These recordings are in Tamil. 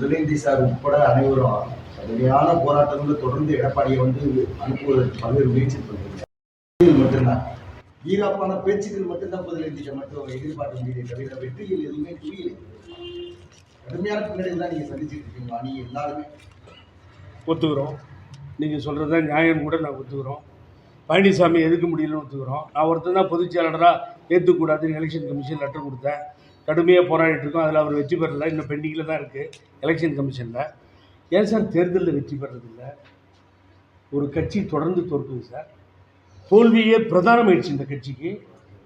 முதலேந்தி சார் உட்பட அனைவரும் கடுமையான போராட்டங்களை தொடர்ந்து எடப்பாடியை வந்து அனுப்புவதற்கு பல்வேறு முயற்சி இது மட்டும்தான். ஈராப்பான பேச்சுக்கள் மட்டும்தான் முதலேந்திட்ட மட்டும் எதிர்பார்க்க முடியுதே தவிர வெற்றிகள் எதுவுமே புரியலை. கடுமையான பின்னடைவு தான் நீங்க சந்திச்சுட்டு இருக்கீங்க அணி எல்லாருமே. ஒத்துக்கிறோம். நீங்கள் சொல்கிறது தான் நியாயம் கூட நான் ஒத்துக்கிறோம். பழனிசாமி எதுக்க முடியலன்னு ஒத்துக்கிறோம். நான் ஒருத்தர் தான் பொதுச் செயலாளராக ஏற்றுக்கூடாதுன்னு எலெக்ஷன் கமிஷன் லெட்டர் கொடுத்தேன். கடுமையாக போராடிட்டு இருக்கோம். அதில் அவர் வெற்றி பெறல. இன்னும் பெண்டிங்கில் தான் இருக்குது எலெக்ஷன் கமிஷனில் ஏன் சார் தேர்தலில் வெற்றி பெறதில்ல ஒரு கட்சி தொடர்ந்து தோற்குது சார். தோல்வியே பிரதானமாயிடுச்சு இந்த கட்சிக்கு.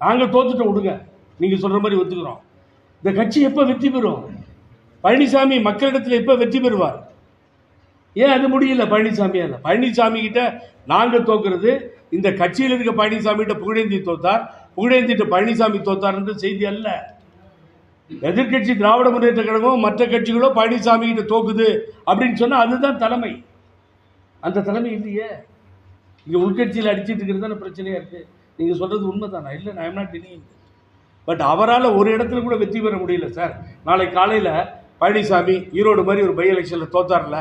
நாங்கள் தோத்துட்டோம் விடுங்க. நீங்கள் சொல்கிற மாதிரி ஒத்துக்கிறோம். இந்த கட்சி எப்போ வெற்றி பெறும்? பழனிசாமி மக்களிடத்தில் எப்போ வெற்றி பெறுவார்? ஏன் அது முடியல பழனிசாமியால் பழனிசாமி கிட்ட நாங்கள் தோக்குறது இந்த கட்சியில் இருக்க பழனிசாமி கிட்ட புகழேந்தி தோத்தார். புகழேந்திட்டு பழனிசாமி தோத்தார்ன்ற செய்தி அல்ல. எதிர்க்கட்சி திராவிட முன்னேற்ற கழகம் மற்ற கட்சிகளோ பழனிசாமி கிட்ட தோக்குது அப்படின்னு சொன்னால் அதுதான் தலைமை. அந்த தலைமை இல்லையே. இங்கே உள்கட்சியில் அடிச்சிட்டு இருக்கிறது தானே பிரச்சனையாக இருக்குது நீங்கள் சொல்கிறது உண்மை தானே இல்லை நான் எம் நாட் பட் அவரால் ஒரு இடத்துல கூட வெற்றி பெற முடியல சார் நாளை காலையில் பழனிசாமி ஈரோடு மாதிரி ஒரு பை எலெக்ஷனில் தோத்தார்ல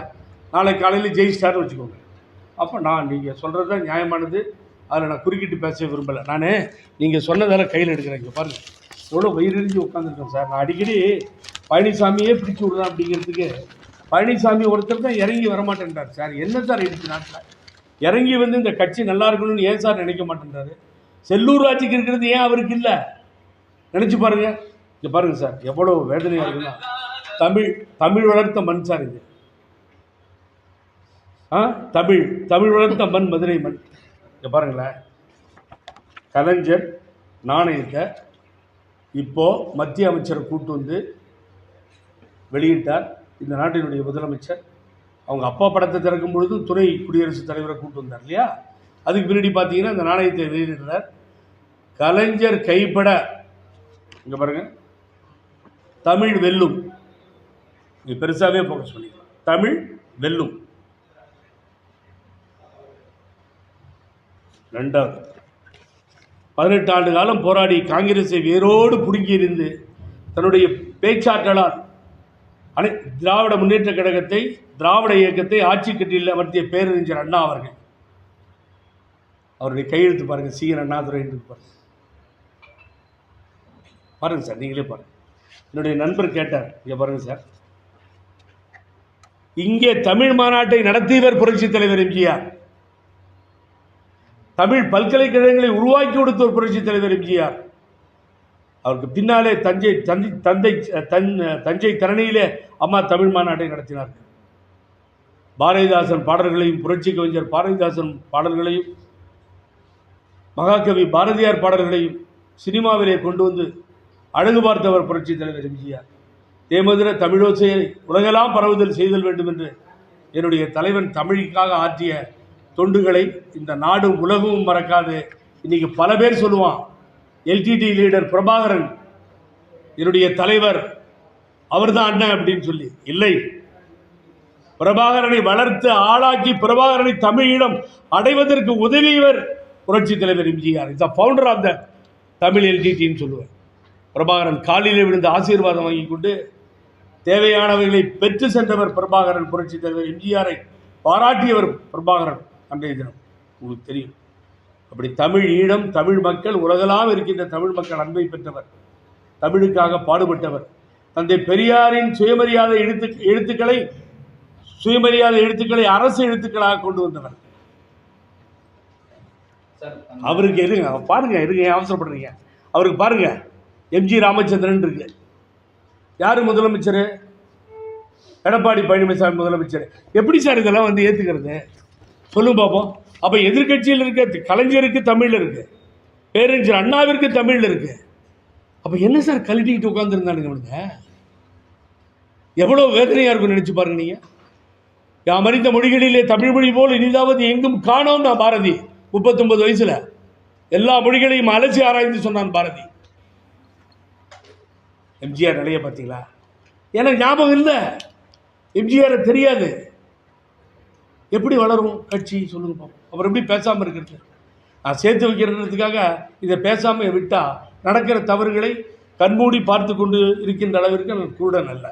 நாளை காலையில் ஜெயிச்சிட்டார்னு வச்சுக்கோங்க. அப்போ நான் நீங்கள் சொல்கிறது தான் நியாயமானது. அதில் நான் குறுக்கிட்டு பேச விரும்பலை. நான் நீங்கள் சொன்னதால் கையில் எடுக்கிறேன். இங்கே பாருங்கள் எவ்வளோ வயிறறிஞ்சு உட்காந்துருக்கேன் சார். நான் அடிக்கடி பழனிசாமியே பிடிச்சி விடுறேன் அப்படிங்கிறதுக்கு பழனிசாமி ஒருத்தர் தான் இறங்கி வரமாட்டேன்றார் சார். என்ன சார் இருக்கு நாட்டில் இறங்கி வந்து இந்த கட்சி நல்லா இருக்கணும்னு ஏன் சார் நினைக்க மாட்டேன்றாரு? செல்லூர் ஆட்சிக்கு இருக்கிறது ஏன் அவருக்கு இல்லை? நினச்சி பாருங்க. இங்கே பாருங்க சார் எவ்வளோ வேதனையாக இருக்குன்னா தமிழ் தமிழ் வளர்த்த மண் சார் இது. ஆ? தமிழ் தமிழ் வளர்த்த மண் மதுரை மண். இங்கே பாருங்களேன். கலைஞர் நாணயத்தை இப்போ மத்திய அமைச்சரை கூட்டு வந்து வெளியிட்டார். இந்த நாட்டினுடைய முதலமைச்சர். அவங்க அப்பா படத்தை திறக்கும் பொழுது துணை குடியரசுத் தலைவரை கூட்டு வந்தார் இல்லையா? அதுக்கு பின்னாடி பார்த்தீங்கன்னா இந்த நாணயத்தை வெளியிடுறார். கலைஞர் கைப்பட. இங்கே பாருங்க. தமிழ் வெல்லும். இது பெருசாகவே ஃபோக்கஸ் பண்ணிக்கலாம். தமிழ் வெல்லும். ரெண்டாவது. பதினெட்டு ஆண்டு காலம் போராடி காங்கிரஸை வேரோடு பிடுங்கி தன்னுடைய பேச்சாற்றலால் அனை திராவிட முன்னேற்ற கழகத்தை திராவிட இயக்கத்தை ஆட்சி கட்டியில் அமர்த்திய பேரறிஞர் அண்ணா அவர்கள். அவருடைய கையெழுத்து பாருங்கள் சி. என். அண்ணாதுரை என்று பாருங்க. பாருங்கள் சார் நீங்களே பாருங்கள் என்னுடைய நண்பர் கேட்டார் இங்கே பாருங்கள் சார். இங்கே தமிழ் மாநாட்டை நடத்தியவர் புரட்சித் தலைவர் எம்ஜிஆர் தமிழ் பல்கலைக்கழகங்களை உருவாக்கி கொடுத்த ஒரு புரட்சி தலைவர் எம்ஜிஆர். அவருக்கு பின்னாலே தஞ்சை தந்தை தந்தை தன் தஞ்சை தரணியிலே அம்மா தமிழ் மாநாட்டை நடத்தினார்கள். பாரதிதாசன் பாடல்களையும் புரட்சி கவிஞர் பாரதிதாசன் பாடல்களையும் மகாகவி பாரதியார் பாடல்களையும் சினிமாவிலே கொண்டு வந்து அழகு பார்த்தவர் புரட்சித் தலைவர் எம்ஜிஆர். தேமதுர தமிழோசையை உலகெல்லாம் பரவுதல் செய்தல் வேண்டும் என்று என்னுடைய தலைவன் தமிழுக்காக ஆற்றிய தொண்டுகளை இந்த நாடு உலகமும் மறக்காது. இன்னைக்கு பல பேர் சொல்லுவான் எல்டிடி லீடர் பிரபாகரன் என்னுடைய தலைவர் அவர்தான் அண்ணன் அப்படின்னு சொல்லி. இல்லை. பிரபாகரனை வளர்த்து ஆளாக்கி பிரபாகரனை தமிழீழம் அடைவதற்கு உதவியவர் புரட்சி தலைவர் MGR. Is founder of the Tamil எல்டிடின்னு சொல்லுவேன். பிரபாகரன் காலிலே விழுந்து ஆசீர்வாதம் வாங்கி கொண்டு தேவையானவைகளை பெற்று சென்றவர் பிரபாகரன் புரட்சி தலைவர் எம்ஜிஆரை பாராட்டியவர் பிரபாகரன். அன்றைய தினம். உங்களுக்கு தெரியும். அப்படி தமிழ் ஈழம் தமிழ் மக்கள் உலகளாம் இருக்கின்ற தமிழ் மக்கள் அன்பை பெற்றவர். தமிழுக்காக பாடுபட்டவர். தந்தை பெரியாரின் சுயமரியாதை எழுத்து எழுத்துக்களை சுயமரியாதை எழுத்துக்களை அரசு எழுத்துக்களாக கொண்டு வந்தவர். அவருக்கு எதுங்க பாருங்க இருங்க ஏன் அவசரப்படுறீங்க? அவருக்கு பாருங்க எம்ஜி ராமச்சந்திரன் இருக்கு. யார் முதலமைச்சர்? எடப்பாடி பழனிசாமி முதலமைச்சர். எப்படி சார் இதெல்லாம் வந்து ஏற்றுக்கிறது சொல்லும் பார்ப்போம் அப்போ எதிர்க்கட்சியில் இருக்க கலைஞருக்கு தமிழில் இருக்கு. பேரறிஞர் அண்ணாவிற்கு தமிழில் இருக்கு. அப்போ என்ன சார் கழட்டிக்கிட்டு உட்காந்துருந்தானுங்க அவனுங்க எவ்வளோ வேதனையாக இருக்கும் நினச்சி பாருங்க நீங்கள் யாம் அறிந்த மொழிகளிலே தமிழ் மொழி போல் இனிதாவது எங்கும் காணோம் நான் பாரதி. முப்பத்தொன்பது வயசில். எல்லா மொழிகளையும் அலசி ஆராய்ந்து சொன்னான் பாரதி. எம்ஜிஆர் நிலைய பார்த்தீங்களா? எனக்கு ஞாபகம் இல்லை. எம்ஜிஆரை தெரியாது. எப்படி வளரும் கட்சி? சொல்லுங்க பார்ப்போம் அப்புறம் எப்படி பேசாமல் இருக்கிறது? நான் சேர்த்து வைக்கிறதுக்காக இதை பேசாமல் விட்டால் நடக்கிற தவறுகளை கண்மூடி பார்த்து கொண்டு இருக்கின்ற அளவிற்கு நான் குருடன் அல்ல.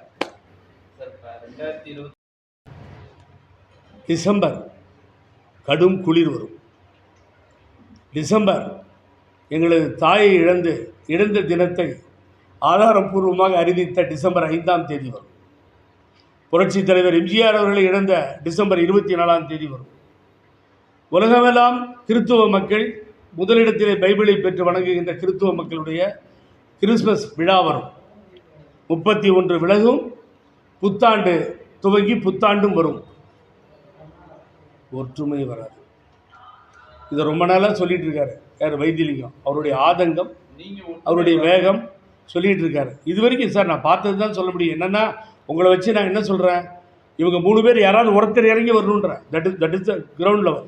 டிசம்பர் கடும் குளிர் வரும். டிசம்பர் எங்களது தாயை இழந்து இழந்த தினத்தை ஆதாரப்பூர்வமாக அறிவித்த டிசம்பர் ஐந்தாம் தேதி வரும். புரட்சித் தலைவர் எம்ஜிஆர் அவர்களை இழந்த டிசம்பர் இருபத்தி நாலாம் தேதி வரும். உலகமெல்லாம் கிறித்துவ மக்கள் முதலிடத்திலே பைபிளை பெற்று வணங்குகின்ற கிறித்துவ மக்களுடைய கிறிஸ்மஸ் விழா வரும். முப்பத்தி ஒன்று விலகும் புத்தாண்டு துவங்கி புத்தாண்டும் வரும். ஒற்றுமை வராது. இதை ரொம்ப நாளாக சொல்லிட்டு இருக்காரு. யார்? வைத்தியலிங்கம் அவருடைய ஆதங்கம் அவருடைய வேகம் சொல்லிட்டு இருக்காரு. இது வரைக்கும் சார் நான் பார்த்தது தான் சொல்ல முடியும். என்னன்னா உங்களை வச்சு நான் என்ன சொல்கிறேன் இவங்க மூணு பேர் யாராவது ஒருத்தர் இறங்கி வரணுன்றேன் that is that is the ground level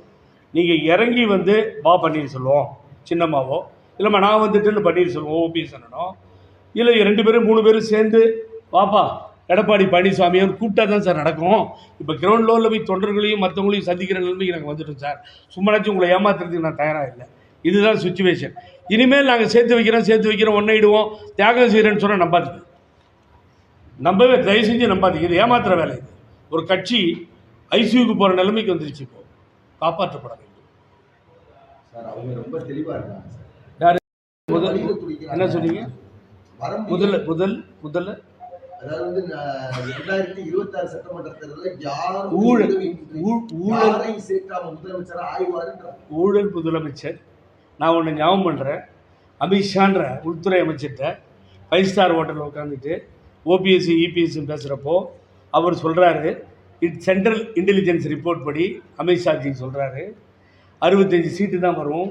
நீங்கள் இறங்கி வந்து வா பன்னீர் சொல்லுவோம் சின்னம்மாவோ இல்லைம்மா நான் வந்துட்டுன்னு பன்னீர் சொல்லுவோம் ஓபிஎஸ் அண்ணனோ இல்லை ரெண்டு பேரும் மூணு பேரும் சேர்ந்து வாப்பா எடப்பாடி பழனிசாமியும் கூப்பிட்டா தான் சார் நடக்கும். இப்போ கிரவுண்ட் லெவலில் போய் தொண்டர்களையும் மற்றவங்களையும் சந்திக்கிற நிலைமைக்கு நாங்கள் வந்துட்டோம் சார். சும்மாச்சும் உங்களை ஏமாத்துறதுக்கு நான் தயாராக இல்லை. இதுதான் சுச்சுவேஷன் இனிமேல் நாங்கள் சேர்த்து வைக்கிறோம் சேர்த்து வைக்கிறோம் ஒன்றையிடுவோம் தியாகம் செய்கிறேன்னு சொன்னால் நம்பாதீங்க. நம்பவே தயவு செஞ்சு நம்பாதீங்க. இது ஏமாத்துற வேலை இது. ஒரு கட்சி ஐசியூக்கு போகிற நிலைமைக்கு வந்துருச்சு இப்போ. காப்பாற்றப்பட வேண்டும். சார் அவங்க ரொம்ப தெளிவா இருக்காங்க சார். யாரு? முதல். என்ன சொன்னீங்க. முதல்ல முதல் முதல்ல? அதாவது வந்து நான் இரண்டாயிரத்தி இருபத்தி ஆறு சட்டமன்ற தேர்தலில் யாரும் ஊழல். சேர்க்காம முதலமைச்சரா ஊழல் முதலமைச்சர். நான் ஒன்று ஞாபகம் பண்ணுறேன் அமித்ஷான்ற உள்துறை அமைச்சர்கிட்ட ஃபைவ் ஸ்டார் ஹோட்டலில் உட்காந்துட்டு ஓபிஎஸ்சி இபிஎஸ்சி பேசுகிறப்போ அவர் சொல்கிறாரு இட் சென்ட்ரல் இன்டெலிஜென்ஸ் ரிப்போர்ட் படி அமித்ஷாஜி சொல்கிறாரு அறுபத்தஞ்சு சீட்டு தான் வரும்.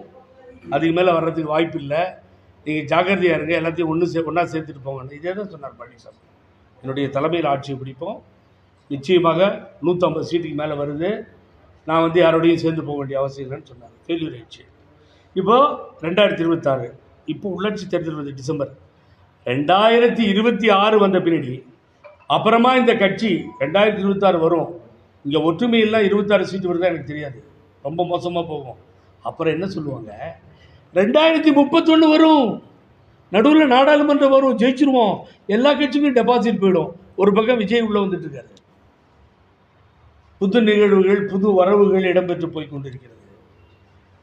அதுக்கு மேலே வர்றதுக்கு வாய்ப்பு இல்லை. நீங்கள் ஜாக்கிரதையாக இருங்க. எல்லாத்தையும் ஒன்று சே ஒன்றா சேர்த்துட்டு போங்கன்னு இதே தான் சொன்னார் பழனிசாமி என்னுடைய தலைமையில் ஆட்சியை பிடிப்போம். நிச்சயமாக நூற்றம்பது சீட்டுக்கு மேலே வருது. நான் வந்து யாரோடையும் சேர்ந்து போக வேண்டிய அவசியம் இல்லைன்னு சொன்னார். ஃபெயில்யூர் ஆயிடுச்சு. இப்போது ரெண்டாயிரத்தி இருபத்தாறு. இப்போ உள்ளாட்சி தேர்தல் வந்து டிசம்பர். ரெண்டாயிரத்தி இருபத்தி ஆறு வந்த பின்னாடி அப்புறமா இந்த கட்சி ரெண்டாயிரத்தி இருபத்தாறு வரும். இங்கே ஒற்றுமையெல்லாம் இருபத்தாறு சீட்டு வருதா எனக்கு தெரியாது. ரொம்ப மோசமாக போகும். அப்புறம் என்ன சொல்லுவாங்க? ரெண்டாயிரத்தி முப்பத்தொன்று வரும். நடுவில் நாடாளுமன்றம் வரும் ஜெயிச்சிருவோம். எல்லா கட்சிக்கும் டெபாசிட் போயிடும். ஒரு பக்கம் விஜய் உள்ளே வந்துட்டு இருக்காரு. புது நிகழ்வுகள் புது வரவுகள் இடம்பெற்று போய் கொண்டிருக்கிறது.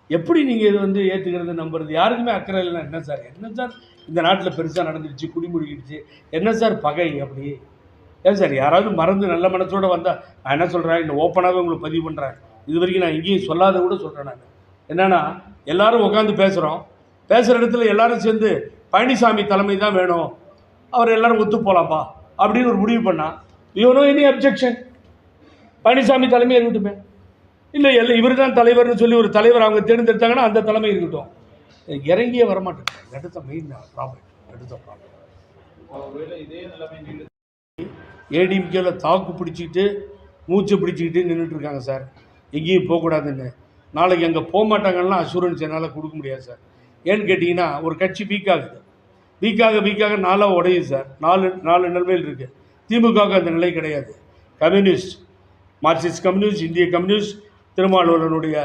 எப்படி நீங்கள் இது வந்து ஏற்றுக்கிறது நம்புறது? யாருக்குமே அக்கறை இல்லைன்னா என்ன சார்? என்ன சார் இந்த நாட்டில் பெருசாக நடந்துருச்சு குடிமுடிக்கிடுச்சு என்ன சார் பகை அப்படி? ஏன் சார்? யாராவது மறந்து நல்ல மனசோடு வந்தால் நான் என்ன சொல்கிறேன் இந்த ஓப்பனாகவே உங்களுக்கு பதிவு பண்ணுறேன் இது வரைக்கும் நான் எங்கேயும் சொல்லாத கூட சொல்கிறேன் நான். என்னென்னா எல்லாரும் உட்காந்து பேசுகிறோம் பேசுகிற இடத்துல எல்லாரும் சேர்ந்து பழனிசாமி தலைமை தான் வேணும். அவர் எல்லாரும் ஒத்து போகலாம்ப்பா அப்படின்னு ஒரு முடிவு பண்ணால் யூனோ எனி அப்ஜெக்ஷன் பழனிசாமி தலைமை இருக்கட்டுமே இல்லை எல்லாம் இவர் தான் தலைவர்னு சொல்லி ஒரு தலைவர் அவங்க தேர்ந்தெடுத்தாங்கன்னா அந்த தலைமை இருக்கட்டும். இறங்கியே வரமாட்டேன் அடுத்த மெயின் ப்ராப்ளம் அடுத்த ப்ராப்ளம் ஒருவேளை இதே நிலைமை நீடித்து ஏடிஎம்கேல தாக்கு பிடிச்சிக்கிட்டு மூச்சு பிடிச்சிக்கிட்டு நின்றுட்டு இருக்காங்க சார். எங்கேயும் போகக்கூடாதுன்னு. நாளைக்கு அங்கே போக மாட்டாங்கன்னா அஷூரன்ஸ் என்னால் கொடுக்க முடியாது சார். ஏன்னு கேட்டிங்கன்னா ஒரு கட்சி வீக் ஆகுது. வீக்காக வீக்காக நாளாக உடையுது சார். நாலு நாலு நிலைமையில் இருக்குது திமுகவுக்கு அந்த நிலை கிடையாது. கம்யூனிஸ்ட் மார்க்சிஸ்ட் கம்யூனிஸ்ட் இந்திய கம்யூனிஸ்ட் திருமாவளவனுடைய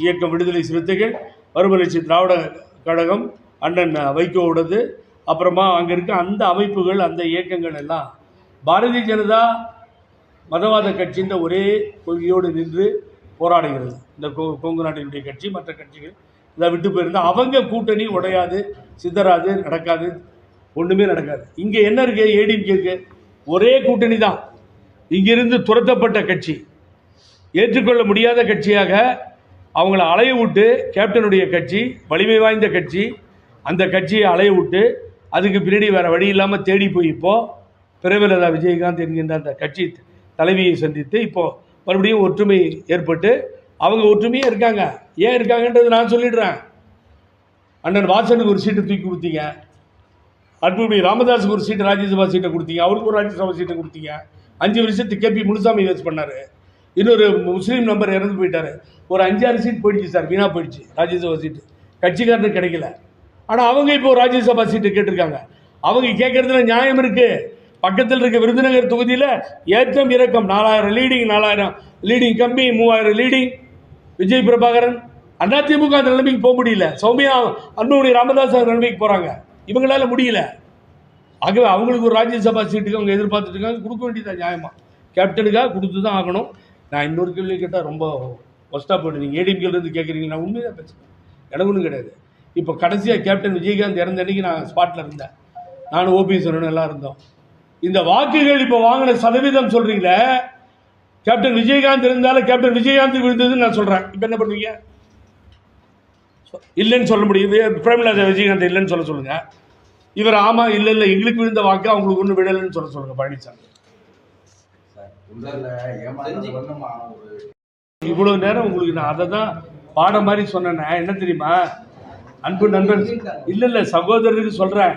இயக்கம் விடுதலை சிறுத்தைகள் மறுமலர்ச்சி திராவிட கழகம் அண்ணன் வைகோவுடது அப்புறமா அங்கே இருக்க அந்த அமைப்புகள் அந்த இயக்கங்கள் எல்லாம் பாரதிய ஜனதா மதவாத கட்சின்ற ஒரே கொள்கையோடு நின்று போராடுகிறது. இந்த கொ கொங்கு நாட்டினுடைய கட்சி மற்ற கட்சிகள் இதை விட்டு போயிருந்தால் அவங்க கூட்டணி உடையாது சிதறாது நடக்காது ஒன்றுமே நடக்காது. இங்கே என்ன இருக்கு? இருக்குது ஒரே கூட்டணி தான் இங்கிருந்து துரத்தப்பட்ட கட்சி. ஏற்றுக்கொள்ள முடியாத கட்சியாக அவங்கள அலைய விட்டு கேப்டனுடைய கட்சி வலிமை வாய்ந்த கட்சி அந்த கட்சியை அலைய விட்டு அதுக்கு பின்னாடி வேறு வழி இல்லாமல் தேடி போய் இப்போது பிரேமலதா விஜயகாந்த் என்கின்ற அந்த கட்சி தலைவியை சந்தித்து இப்போது மறுபடியும் ஒற்றுமை ஏற்பட்டு அவங்க ஒற்றுமையாக இருக்காங்க. ஏன் இருக்காங்கன்றது நான் சொல்லிடுறேன். அண்ணன் வாசனுக்கு ஒரு சீட்டு தூக்கி கொடுத்தீங்க. அன்புமணி ராமதாஸுக்கு ஒரு சீட்டு ராஜ்யசபா சீட்டை கொடுத்தீங்க. அவருக்கு ஒரு ராஜ்யசபா சீட்டை கொடுத்தீங்க. அஞ்சு வருஷத்துக்கு கேபி முனுசாமி வேஸ்ட் பண்ணார். இன்னொரு முஸ்லீம் நம்பர் இறந்து போயிட்டார். ஒரு அஞ்சாறு சீட் போயிடுச்சு சார் வீணாக போயிடுச்சு ராஜ்யசபா சீட்டு. கட்சிக்காரனுக்கு கிடைக்கல. ஆனால் அவங்க இப்போ ராஜ்யசபா சீட்டு கேட்டிருக்காங்க. அவங்க கேட்கறதுல நியாயம் இருக்குது பக்கத்தில் இருக்க விருதுநகர் தொகுதியில் ஏற்றம் இறக்கம். நாலாயிரம் லீடிங் நாலாயிரம் லீடிங் கம்மி மூவாயிரம் லீடிங் விஜய் பிரபாகரன். அதிமுக அந்த நிலைமைக்கு போக முடியல. சௌமியா அன்புமணி ராமதாஸ் அந்த நிலைமைக்கு போகிறாங்க இவங்களால முடியல. ஆகவே அவங்களுக்கு ஒரு ராஜ்யசபா சீட்டுக்கு அவங்க எதிர்பார்த்துட்டு இருக்காங்க. கொடுக்க வேண்டியதான் நியாயமா? கேப்டனுக்காக கொடுத்து தான் ஆகணும். நான் இன்னொரு கேள்வி கேட்டால் ரொம்ப ஒஸ்ட்டாக போய்ட்டு நீங்கள் ஏடிஎம்கேலேருந்து கேட்குறீங்க நான் உண்மையாக பேசுகிறேன் எனக்கு ஒன்றும் கிடையாது. இப்போ கடைசியாக கேப்டன் விஜயகாந்த் இறந்த அன்னைக்கு நான் ஸ்பாட்டில் இருந்தேன். நானும் ஓபிஎஸ் எல்லாம் இருந்தோம். இந்த வாக்குகள் இப்போ வாங்கின சதவீதம் சொல்கிறீங்களே கேப்டன் விஜயகாந்த் இருந்தாலும் கேப்டன் விஜயகாந்த் விழுந்ததுன்னு நான் சொல்கிறேன் இப்போ என்ன பண்ணுவீங்க? இல்லைன்னு சொல்ல முடியுது பிரேமலதா விஜயகாந்த் இல்லைன்னு சொல்ல சொல்லுங்கள் இவர் ஆமாம் இல்லை இல்லை எங்களுக்கு விழுந்த வாக்கு அவங்களுக்கு ஒன்றும் விடலைன்னு சொல்ல சொல்லுங்கள் பழனிசாமி. சார் உள்ளல ஏமாந்த வண்ணமா ஒரு இவ்வளோ நேரம் உங்களுக்கு நான் அதை தான் பாடம் மாதிரி சொன்னேனே என்ன தெரியுமா? அன்பு நண்பர் இல்லை இல்லை சகோதரருக்கு சொல்கிறேன்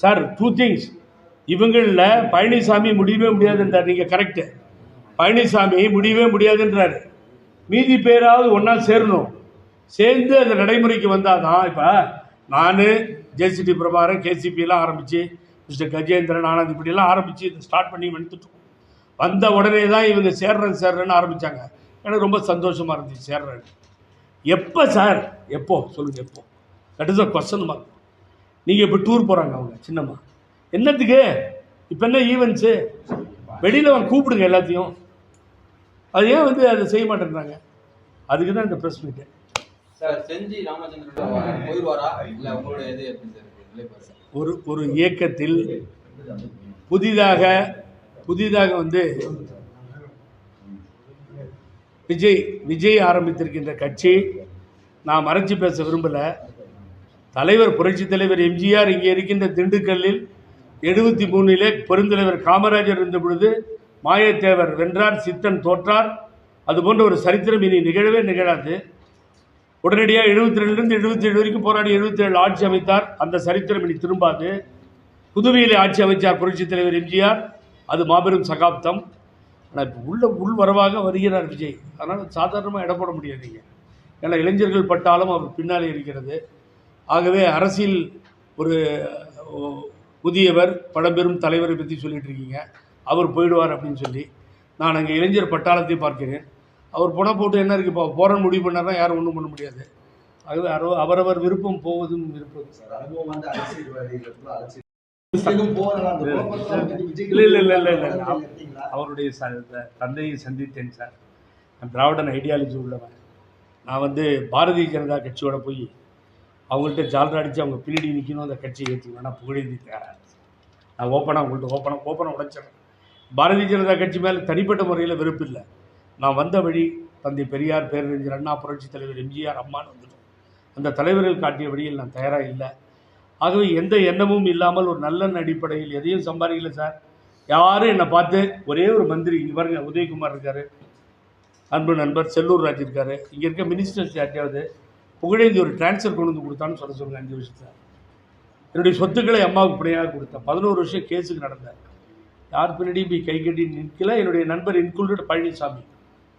சார் டூ திங்ஸ் இவங்களில் பழனிசாமி முடியவே முடியாதுன்றார். நீங்கள் கரெக்டு பழனிசாமி முடியவே முடியாதுன்றாரு. மீதி பேராவது ஒன்றா சேரணும். சேர்ந்து அந்த நடைமுறைக்கு வந்தால் தான் இப்போ நான் ஜேசிடி பிரபாகரன் கேசிபியெல்லாம் ஆரம்பித்து மிஸ்டர் கஜேந்திரன் ஆனந்த் இப்படியெல்லாம் ஆரம்பித்து இதை ஸ்டார்ட் பண்ணி வந்துட்டோம் வந்த உடனே தான் இவங்க சேர்றேன் சேர்றேன்னு ஆரம்பித்தாங்க எனக்கு ரொம்ப சந்தோஷமாக இருந்துச்சு சேர்றேன் எப்போ சார்? எப்போ? சொல்லுங்கள் எப்போ? That is a question mark நீங்கள் இப்போ டூர் போகிறாங்க அவங்க சின்னம்மா. என்னத்துக்கு? இப்போ என்ன ஈவெண்ட்ஸு வெளியில் அவங்க கூப்பிடுங்க எல்லாத்தையும். அது ஏன் வந்து அதை செய்ய மாட்டேன்றாங்க? அதுக்கு தான் இந்த ப்ரெஸ் மீட்டு ஒரு ஒரு இயக்கத்தில் புதிதாக புதிதாக வந்து விஜய் விஜய் ஆரம்பித்திருக்கின்ற கட்சி நான் மறைச்சு பேச விரும்பலை. தலைவர் புரட்சி தலைவர் எம்ஜிஆர் இங்கே இருக்கின்ற திண்டுக்கல்லில் எழுபத்தி மூணிலே பெருந்தலைவர் காமராஜர் இருந்த பொழுது மாயத்தேவர் வென்றார் சித்தன் தோற்றார். அது போன்ற ஒரு சரித்திரம் இனி நிகழவே நிகழாது. உடனடியாக எழுபத்தி ரெண்டுலேருந்து எழுபத்தி ஏழு வரைக்கும் போராடி எழுபத்தி ஏழு ஆட்சி அமைத்தார். அந்த சரித்திரம் இனி திரும்பாது. புதுவையிலே ஆட்சி அமைச்சார் புரட்சித் தலைவர் எம்ஜிஆர். அது மாபெரும் சகாப்தம். ஆனால் இப்போ உள்ள உள்வரவாக வருகிறார் விஜய். அதனால் சாதாரணமாக இட போட முடியாது நீங்கள் ஏன்னா இளைஞர்கள் பட்டாலும் அவர் பின்னாலே இருக்கிறது. ஆகவே அரசியல் ஒரு புதியவர் பழம்பெரும் தலைவரை பற்றி சொல்லிட்டு இருக்கீங்க. அவர் போயிடுவார் அப்படின்னு சொல்லி. நான் அங்கே இளைஞர் பட்டாளத்தை பார்க்கிறேன். அவர் போனால் போட்டு என்ன இருக்குது இப்போ போகிறன்னு முடிவு பண்ணார்னா யாரும் ஒன்றும் பண்ண முடியாது. ஆகவே அவரவர் விருப்பம் போவதும் விருப்பம். சார் அனுபவம் வந்து அரசியல்வாதிகளுக்குள்ள இல்லை இல்லை இல்லை. இல்லை இல்லை? அவருடைய ச தந்தையை சந்தித்தேன் சார். நான் திராவிடன் ஐடியாலஜி உள்ளவன். நான் வந்து பாரதிய ஜனதா கட்சியோட போய் அவங்கள்ட்ட ஜால்ரா அடித்து அவங்க பின்னாடி நிற்கணும் அந்த கட்சியை ஏற்றிக்கணும் நான் புகழேந்தி நான் ஓப்பனாக உங்கள்கிட்ட ஓப்பனாக ஓப்பனாக உடைச்சிடறேன் பாரதிய ஜனதா கட்சி மேலே தனிப்பட்ட முறையில் வெறுப்பு இல்லை. நான் வந்த வழி தந்தை பெரியார் பேரறிஞர் அண்ணா புரட்சித் தலைவர் எம்ஜிஆர் அம்மான்னு வந்துட்டோம். அந்த தலைவர்கள் காட்டிய வழியில் நான் தயாராக இல்லை. ஆகவே எந்த எண்ணமும் இல்லாமல் ஒரு நல்ல அடிப்படையில் எதையும் சம்பாதிக்கல சார். யாரும் என்னை பார்த்து ஒரே ஒரு மந்திரி இங்கே உதயகுமார் இருக்கார். அன்பு நண்பர் செல்லூர் ராஜ் இருக்கார். இங்கே இருக்க மினிஸ்டர்ஸ் யார்ட்டையாவது புகழேந்தி ஒரு டிரான்ஸ்ஃபர் கொண்டு வந்து கொடுத்தான்னு சொல்ல சொல்லுங்கள் அஞ்சு வருஷத்தில் என்னுடைய சொத்துக்களை அம்மாவுக்கு பிணையாக கொடுத்தேன். பதினோரு வருஷம் கேஸுக்கு நடந்தேன். யார் பின்னாடியும் போய் கை கட்டி நிற்கல? என்னுடைய நண்பர் இன்க்ளூடட் பழனிசாமி.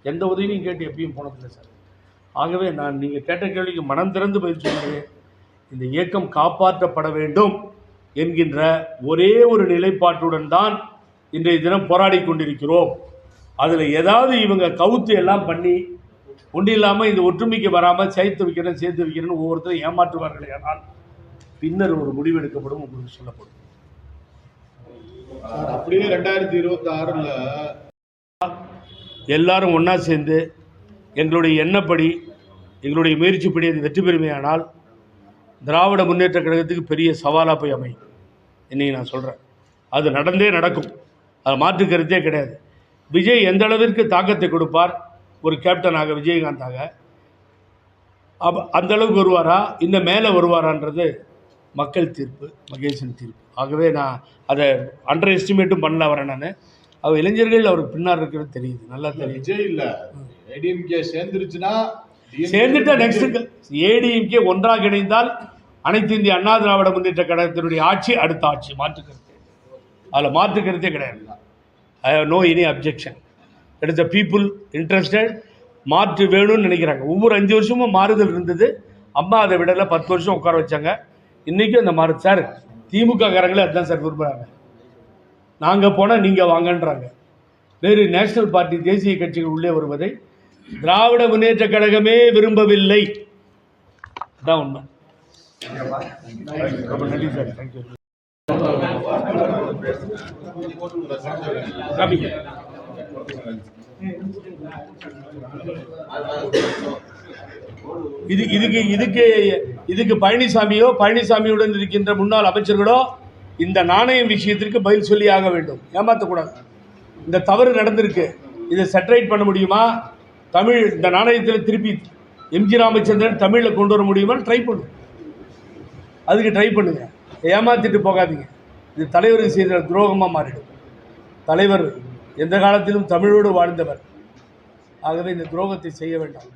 எந்த உதவியும் கேட்டு எப்பயும் போனதில்லை சார். ஆகவே நான் நீங்கள் கேட்ட கேள்விக்கு மனம் திறந்து பயிற்சி சொல்கிறேன் இந்த இயக்கம் காப்பாற்றப்பட வேண்டும் என்கின்ற ஒரே ஒரு நிலைப்பாட்டுடன் தான் இன்றைய தினம் போராடி கொண்டிருக்கிறோம். அதில் ஏதாவது இவங்க கவுத்து எல்லாம் பண்ணி ஒன்றும் இல்லாமல் இந்த ஒற்றுமைக்கு வராமல் சேர்த்து வைக்கிறேன் சேர்த்து வைக்கிறேன்னு ஒவ்வொருத்தரும் ஏமாற்றுவார்கள் ஆனால் பின்னர் ஒரு முடிவு எடுக்கப்படும் உங்களுக்கு சொல்லப்படும். அப்படியே ரெண்டாயிரத்தி இருபத்தி ஆறுல எல்லாரும் ஒன்றா சேர்ந்து எங்களுடைய எண்ணப்படி எங்களுடைய முயற்சிப்படி அது வெற்றி பெறுமையானால் திராவிட முன்னேற்ற கழகத்துக்கு பெரிய சவாலாக போய் அமையும். இன்னைக்கு நான் சொல்கிறேன் அது நடந்தே நடக்கும். அது மாற்று கருத்தே கிடையாது. விஜய் எந்த அளவிற்கு தாக்கத்தை கொடுப்பார்? ஒரு கேப்டனாக விஜயகாந்தாக. அப்ப அந்த அளவுக்கு வருவாரா? இந்த மேலே வருவாரான்றது மக்கள் தீர்ப்பு மகேசன் தீர்ப்பு. ஆகவே நான் அதை அண்டர் எஸ்டிமேட்டும் பண்ணல வரேன் நான். அவர் இளைஞர்கள் அவருக்கு பின்னால் இருக்கிறது தெரியுது. நல்லா தெரியுது. விஜய் இல்ல. ஏடிஎம்கே சேர்ந்துருச்சுன்னா சேர்ந்துட்டா நெக்ஸ்ட் ஏடிஎம்கே ஒன்றாக இணைந்தால் அனைத்து இந்திய அண்ணா திராவிட முன்னேற்ற கழகத்தினுடைய ஆட்சி அடுத்த ஆட்சி. மாற்று அதில் மாற்று கிடையாது. I have no any objection it is the people interested மாற்று வேணும்னு நினைக்கிறாங்க. ஒவ்வொரு அஞ்சு வருஷமும் மாறுதல் இருந்தது. அம்மா அதை விடலை பத்து வருஷம் உட்கார வச்சாங்க. இன்றைக்கும் அந்த மாறு சார் திமுககாரங்களே அதுதான் சார் விரும்புகிறாங்க நாங்கள் போனால் நீங்கள் வாங்கன்றாங்க. வேறு நேஷனல் பார்ட்டி தேசிய கட்சிகள் உள்ளே வருவதை திராவிட முன்னேற்ற கழகமே விரும்பவில்லை. அதான் உண்மை. ரொம்ப நன்றி சார் தேங்க்யூ இது இதுக்கு இதுக்கு இதுக்கு பழனிசாமியோ பழனிசாமியுடன் இருக்கின்ற முன்னாள் அமைச்சர்களோ இந்த நாணயம் விஷயத்திற்கு பதில் சொல்லி ஆக வேண்டும். ஏமாற்றக்கூடாது இந்த தவறு நடந்திருக்கு. இதை செட்டரைட் பண்ண முடியுமா? தமிழ் இந்த நாணயத்தில் திருப்பி எம்ஜி ராமச்சந்திரன் தமிழில் கொண்டு வர முடியுமான்னு ட்ரை பண்ணுங்க அதுக்கு ட்ரை பண்ணுங்க. ஏமாத்திட்டு போகாதீங்க. இது தலைவருக்கு செய்த துரோகமாக மாறிடும். தலைவர் எந்த காலத்திலும் தமிழோடு வாழ்ந்தவர். ஆகவே இந்த துரோகத்தை செய்ய வேண்டாம்.